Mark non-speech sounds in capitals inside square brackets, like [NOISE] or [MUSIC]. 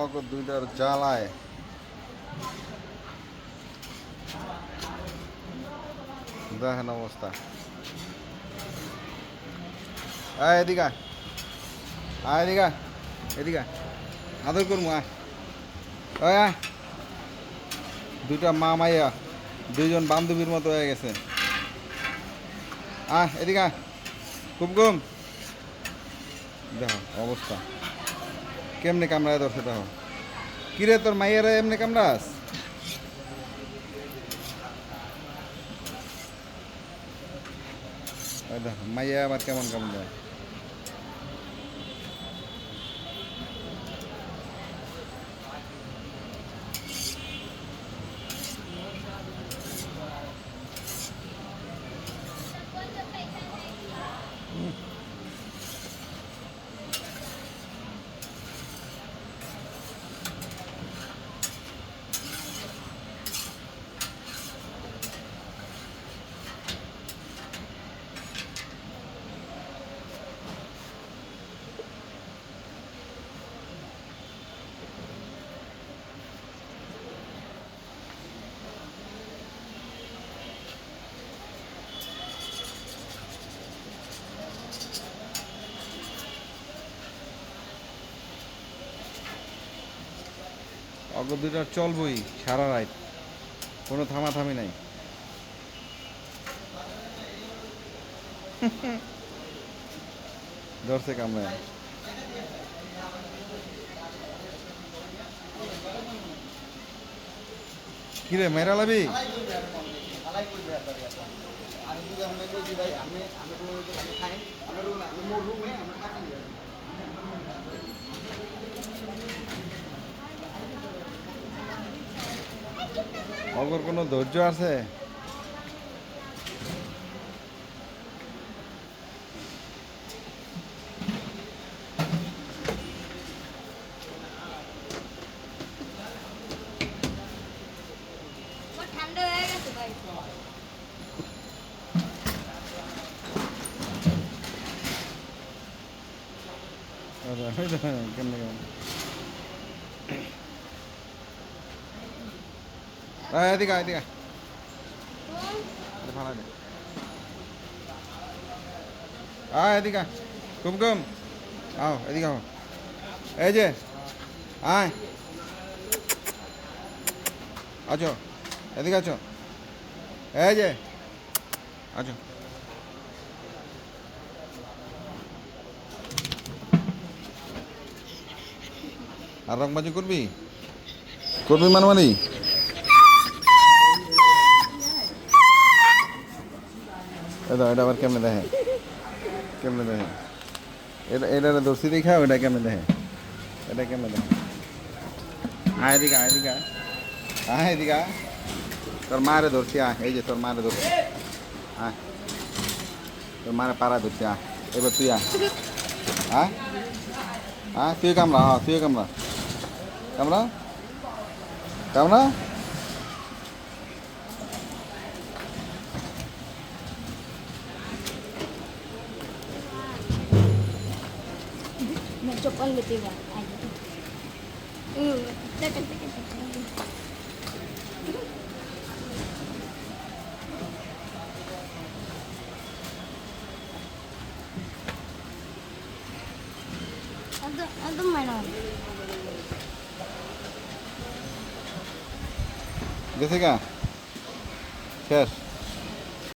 অগ দুইটার জ্বালায়। দেখেন অবস্থা। আয় এদিকে আয়। এদিকে। এদিকে আদর করব আয়। দুইটা মা মাইয়া, দুইজন বান্ধবীর মতো হয়ে গেছে। আহ এদিকা আয়। কুমকুম। দেখো, অবস্থা। কেমনে কামড়ায় ধরছে তাহ কিরে তোর মাইয়ারা এমনি কামড়াস? মাইয়া আবার কেমন কামড়ায়? অগ দুইটা চলবই সারা রাত। কোনো থামাথামি নাই। [LAUGHS] ধরছে কামড়ায় কিরে মেরা লাবি? অগর কোনো ধৈর্য আছে? আমার ঠান্ডা হয়ে গেছে ভাই আচ্ছা, ওই দেখো, কেমনে কেমন আয়, এদিকে এদিকে ফালাই দে। আয় এদিকে। কুমকুম আও এদিকে আও এই যে আয় আছো এদিকে আছো এই যে আছো আর রংবাজি করবি করবি মানমানি এটা এটা আবার কেমনে দেখে? কেমনে দেখে? এটা এটা দর্শি দেখা ওটা কেমনে দেখে? এটা কেমনে দেখে? আয় এদিকে আয় এদিকে, আয়। আয়। তোর মারে ধরছি, আয়। এই যে তোর মারে ধরছি। আয়। তোর মারে পাড়া ধরছি, আয়। এবার তুই আয়। আয়। আয় তুই কামড়া হ্যাঁ তুই কামড়া। কামড়া? কামড়া? stop on the table. ಅದು